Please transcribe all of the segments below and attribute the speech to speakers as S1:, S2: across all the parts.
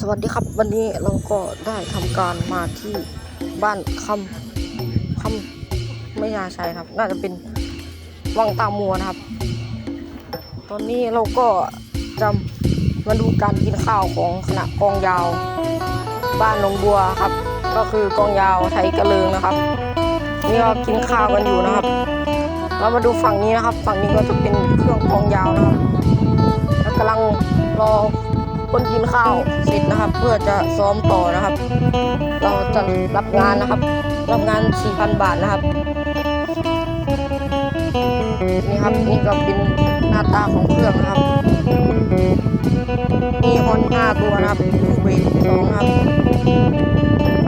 S1: สวัสดีครับวันนี้เราก็ได้ทำการมาที่บ้านคำคำไม่ยาใช่ครับ น่าจะเป็นวังตามัวนะครับ ตอนนี้เราก็จะมาดูการกินข้าวของคณะกองยาว บ้านหนองบัวครับ ก็คือกองยาวไทยกระเลิงนะครับ นี่ก็กินข้าวกันอยู่นะครับ เรามาดูฝั่งนี้นะครับ ฝั่งนี้ก็จะเป็นเครื่องกองยาวนะครับแล้วกำลังรอ คนกินข้าวเสร็จนะครับ เพื่อจะซ้อมต่อนะครับ เราจะรับงานนะครับ รับงาน 4,000 บาทนะครับ นี่ครับนี่ก็เป็นหน้าตาของเครื่องนะครับ มีฮอนห้าตัวนะครับเวทสองนะครับ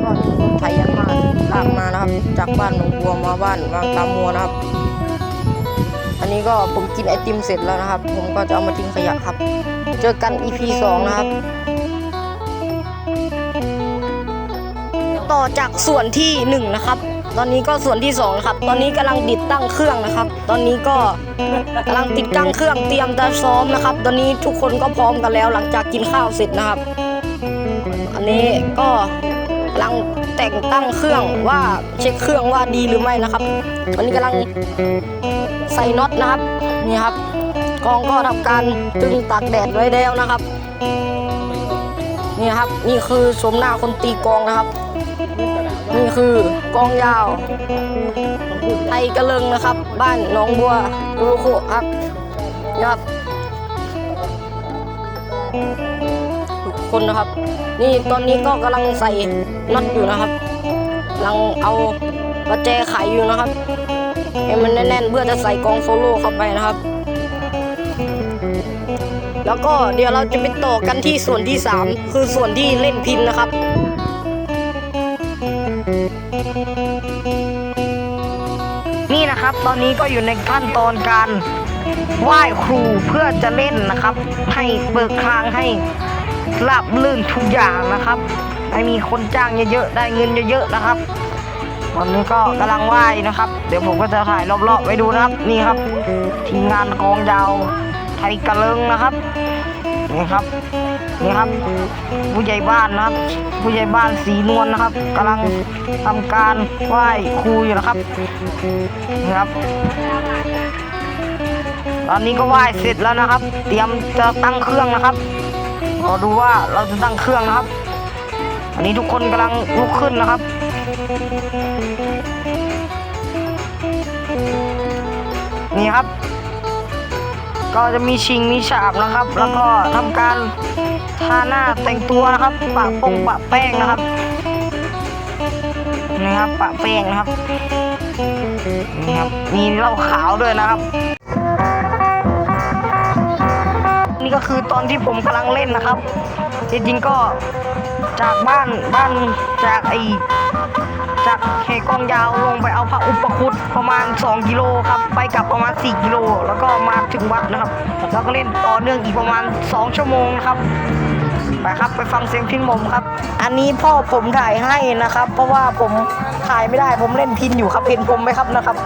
S1: ก็ไถยันมาลากมานะครับ จากบ้านหนองบัวมาบ้านวางตามมัวนะครับ อันนี้ก็ผมกินไอติมเสร็จแล้วนะครับ ผมก็จะเอามาทิ้งขยะครับ เจอกัน EP 2 นะครับ ต่อจากส่วนที่ 1 นะครับ ตอนนี้ก็ส่วนที่2นะครับ ตอนนี้กำลังติดตั้งเครื่องนะครับ ตอนนี้ก็กำลังติดตั้งเครื่องเตรียมจะซ้อมนะครับ ตอนนี้ทุกคนก็พร้อมกันแล้วหลังจากกินข้าวเสร็จนะครับ อันนี้ก็กำลังแต่งตั้งเครื่องว่าเช็คเครื่องว่าดีหรือไม่นะครับ ตอนนี้กำลัง ใส่น็อตนะครับนี่ครับกองก็ทำการตึงตากแดดไว้แล้วนะครับนี่ครับนี่คือชมหน้าคนตีกองนะครับ นี่คือกองยาวไทยกระเลิงนะครับ บ้านหนองบัวกรุโคะครับนี่ครับทุกคนนะครับ นี่ตอนนี้ก็กำลังใส่น็อตอยู่นะครับกำลังเอาประแจไขอยู่นะครับ ให้มันแน่นๆ เพื่อจะใส่กองโซโล่เข้าไปนะครับ แล้วก็เดี๋ยวเราจะไปต่อกันที่ส่วนที่ 3 คือส่วนที่เล่นพินนะครับ
S2: นี่นะครับ ตอนนี้ก็อยู่ในขั้นตอนการไหว้ครูเพื่อจะเล่นนะครับ ให้เบิกทางให้ราบลื่นทุกอย่างนะครับ ให้มีคนจ้างเยอะๆ ได้เงินเยอะๆ นะครับ ตอนนี้ก็กำลังไหว้นะครับ เดี๋ยวผมก็จะถ่ายรอบๆไว้ดูนะครับ นี่ครับ ทีมงานกองยาวไทยกระเลิงนะครับนี่ครับนี่ครับ ผู้ใหญ่บ้านนะครับ ผู้ใหญ่บ้านสีนวลนะครับกำลังทำการไหว้ครูอยู่นะครับนี่ครับ ตอนนี้ก็ไหว้เสร็จแล้วนะครับ เตรียมจะตั้งเครื่องนะครับรอดูว่าเราจะตั้งเครื่องนะครับ อันนี้ทุกคนกำลังลุกขึ้นนะครับ นี่ครับ ก็จะมีชิงมีฉาบนะครับ แล้วก็ทำการทาหน้าแต่งตัวนะครับปะปงปะแป้งนะครับนี่ครับปะแป้งนะครับนี่ครับมีเหล้าขาวด้วยนะครับ นี่ก็คือตอนที่ผมกำลังเล่นนะครับจริงๆก็ จากบ้านบ้านจากไอจากเฮกองยาวลงไปเอาพระอุปคุตประมาณ 2 กิโลครับ ไปกลับประมาณ 4 กิโล แล้วก็มาถึงวัดนะครับ แล้วก็เล่นต่อเนื่องอีกประมาณ 2 ชั่วโมงนะครับ ไปครับไปฟังเสียงพินผมครับ
S1: อันนี้พ่อผมถ่ายให้นะครับ เพราะว่าผมถ่ายไม่ได้ผมเล่นพินอยู่ครับเห็นผมไหมครับนะครับ